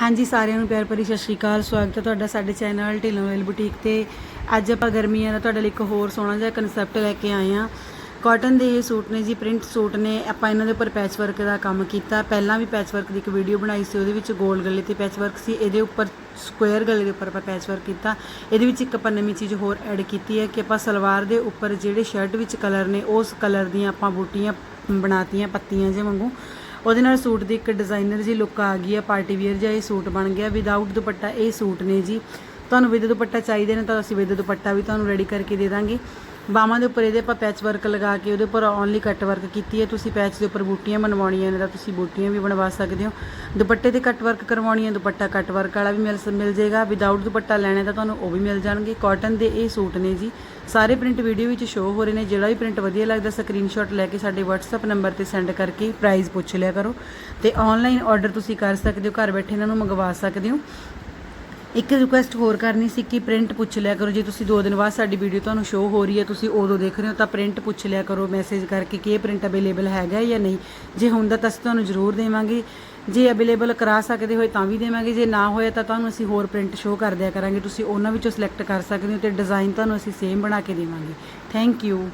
ਹਾਂਜੀ, ਸਾਰਿਆਂ ਨੂੰ ਪਿਆਰ ਭਰੀ ਸਤਿ ਸ਼੍ਰੀ ਅਕਾਲ। ਸਵਾਗਤ ਹੈ ਤੁਹਾਡਾ ਸਾਡੇ ਚੈਨਲ ਢਿੱਲੋਂ ਬੁਟੀਕ ਤੇ। ਅੱਜ ਆਪਾਂ ਗਰਮੀਆਂ ਦਾ ਤੁਹਾਡੇ ਲਈ ਇੱਕ ਹੋਰ ਸੋਹਣਾ ਜਿਹਾ ਕਨਸੈਪਟ ਲੈ ਕੇ ਆਏ ਹਾਂ। ਕਾਟਨ ਦੇ ਇਹ ਸੂਟ ਨੇ ਜੀ ਪ੍ਰਿੰਟ ਸੂਟ ਨੇ। ਆਪਾਂ ਇਹਨਾਂ ਦੇ ਉੱਪਰ ਪੈਚ ਵਰਕ ਦਾ ਕੰਮ ਕੀਤਾ। ਪਹਿਲਾਂ ਵੀ ਪੈਚ ਵਰਕ ਦੀ ਇੱਕ ਵੀਡੀਓ ਬਣਾਈ ਸੀ, ਉਹਦੇ ਵਿੱਚ ਗੋਲ ਗਲੇ ਤੇ ਪੈਚ ਵਰਕ ਸੀ। ਇਹਦੇ ਉੱਪਰ ਸਕੁਅਰ ਗਲੇ ਦੇ ਉੱਪਰ ਆਪਾਂ ਪੈਚ ਵਰਕ ਕੀਤਾ। ਇਹਦੇ ਵਿੱਚ ਇੱਕ ਆਪਾਂ ਨਵੀਂ ਚੀਜ਼ ਹੋਰ ਐਡ ਕੀਤੀ ਹੈ ਕਿ ਆਪਾਂ ਸਲਵਾਰ ਦੇ ਉੱਪਰ ਜਿਹੜੇ ਸ਼ਰਟ ਵਿੱਚ ਕਲਰ ਨੇ, ਉਸ ਕਲਰ ਦੀਆਂ ਆਪਾਂ ਬੂਟੀਆਂ ਬਣਾਤੀਆਂ, ਪੱਤੀਆਂ ਜੇ ਵਾਂਗੂ। ਉਹਦੇ ਨਾਲ ਸੂਟ ਦੀ ਇੱਕ ਡਿਜ਼ਾਈਨਰ ਜੀ ਲੁੱਕ ਆ ਗਈ ਹੈ ਪਾਰਟੀ ਵੇਅਰ ਜਿਹਾ ਇਹ ਸੂਟ ਬਣ ਗਿਆ। ਵਿਦਆਊਟ ਦੁਪੱਟਾ ਇਹ ਸੂਟ ਨੇ ਜੀ। ਤੁਹਾਨੂੰ ਵਿਦ ਦੁਪੱਟਾ ਚਾਹੀਦੇ ਨੇ ਤਾਂ ਅਸੀਂ ਵਿਦ ਦੁਪੱਟਾ ਵੀ ਤੁਹਾਨੂੰ ਰੈਡੀ ਕਰਕੇ ਦੇ ਦਾਂਗੇ। ਬਾਹਾਂ ਦੇ ਉੱਪਰ ਇਹਦੇ ਆਪਾਂ ਪੈਚ ਵਰਕ ਲਗਾ ਕੇ ਉਹਦੇ ਉੱਪਰ ਓਨਲੀ ਕੱਟ ਵਰਕ ਕੀਤੀ ਹੈ। ਤੁਸੀਂ ਪੈਚ ਦੇ ਉੱਪਰ ਬੂਟੀਆਂ ਬਣਵਾਉਣੀਆਂ ਨੇ ਤਾਂ ਤੁਸੀਂ ਬੂਟੀਆਂ ਵੀ ਬਣਵਾ ਸਕਦੇ ਹੋ। ਦੁਪੱਟੇ ਤੇ ਕੱਟ ਵਰਕ ਕਰਵਾਉਣੀ ਹੈ, ਦੁਪੱਟਾ ਕੱਟ ਵਰਕ ਵਾਲਾ ਵੀ ਮਿਲ ਮਿਲ ਜਾਏਗਾ। ਵਿਦਆਊਟ ਦੁਪੱਟਾ ਲੈਣਾ ਤਾਂ ਤੁਹਾਨੂੰ ਉਹ ਵੀ ਮਿਲ ਜਾਣਗੇ। ਕਾਟਨ ਦੇ ਇਹ ਸੂਟ ਨੇ ਜੀ। ਸਾਰੇ ਪ੍ਰਿੰਟ ਵੀਡੀਓ ਵਿੱਚ ਸ਼ੋਅ ਹੋ ਰਹੇ ਨੇ। ਜਿਹੜਾ ਵੀ ਪ੍ਰਿੰਟ ਵਧੀਆ ਲੱਗਦਾ ਸਕਰੀਨਸ਼ਾਟ ਲੈ ਕੇ ਸਾਡੇ WhatsApp ਨੰਬਰ ਤੇ ਸੈਂਡ ਕਰਕੇ ਪ੍ਰਾਈਸ ਪੁੱਛ ਲਿਆ ਕਰੋ। ਤੇ ਆਨਲਾਈਨ ਆਰਡਰ ਤੁਸੀਂ ਕਰ ਸਕਦੇ ਹੋ। ਘਰ ਬੈਠੇ ਇਹਨਾਂ ਨੂੰ ਮੰਗਵਾ ਸਕਦੇ ਹੋ। ਇੱਕ ਰਿਕੁਐਸਟ ਹੋਰ ਕਰਨੀ ਸੀ ਕਿ ਪ੍ਰਿੰਟ ਪੁੱਛ ਲਿਆ ਕਰੋ। ਜੇ ਤੁਸੀਂ 2 ਦਿਨ ਬਾਅਦ ਸਾਡੀ ਵੀਡੀਓ ਤੁਹਾਨੂੰ ਸ਼ੋ ਹੋ ਰਹੀ ਹੈ, ਤੁਸੀਂ ਉਦੋਂ ਦੇਖ ਰਹੇ ਹੋ, ਤਾਂ ਪ੍ਰਿੰਟ ਪੁੱਛ ਲਿਆ ਕਰੋ ਮੈਸੇਜ ਕਰਕੇ ਕਿ ਇਹ ਪ੍ਰਿੰਟ ਅਵੇਲੇਬਲ ਹੈਗਾ ਜਾਂ ਨਹੀਂ। ਜੇ ਹੁੰਦਾ ਤਾਂ ਅਸੀਂ ਤੁਹਾਨੂੰ ਜ਼ਰੂਰ ਦੇਵਾਂਗੇ। ਜੇ ਅਵੇਲੇਬਲ ਕਰਾ ਸਕਦੇ ਹੋਏ ਤਾਂ ਵੀ ਦੇਵਾਂਗੇ। ਜੇ ਨਾ ਹੋਇਆ ਤਾਂ ਤੁਹਾਨੂੰ ਅਸੀਂ ਹੋਰ ਪ੍ਰਿੰਟ ਸ਼ੋ ਕਰ ਦਿਆ ਕਰਾਂਗੇ। ਤੁਸੀਂ ਉਹਨਾਂ ਵਿੱਚੋਂ ਸਿਲੈਕਟ ਕਰ ਸਕਦੇ ਹੋ ਤੇ ਡਿਜ਼ਾਈਨ ਤੁਹਾਨੂੰ ਅਸੀਂ ਸੇਮ ਬਣਾ ਕੇ ਦੇਵਾਂਗੇ। Thank you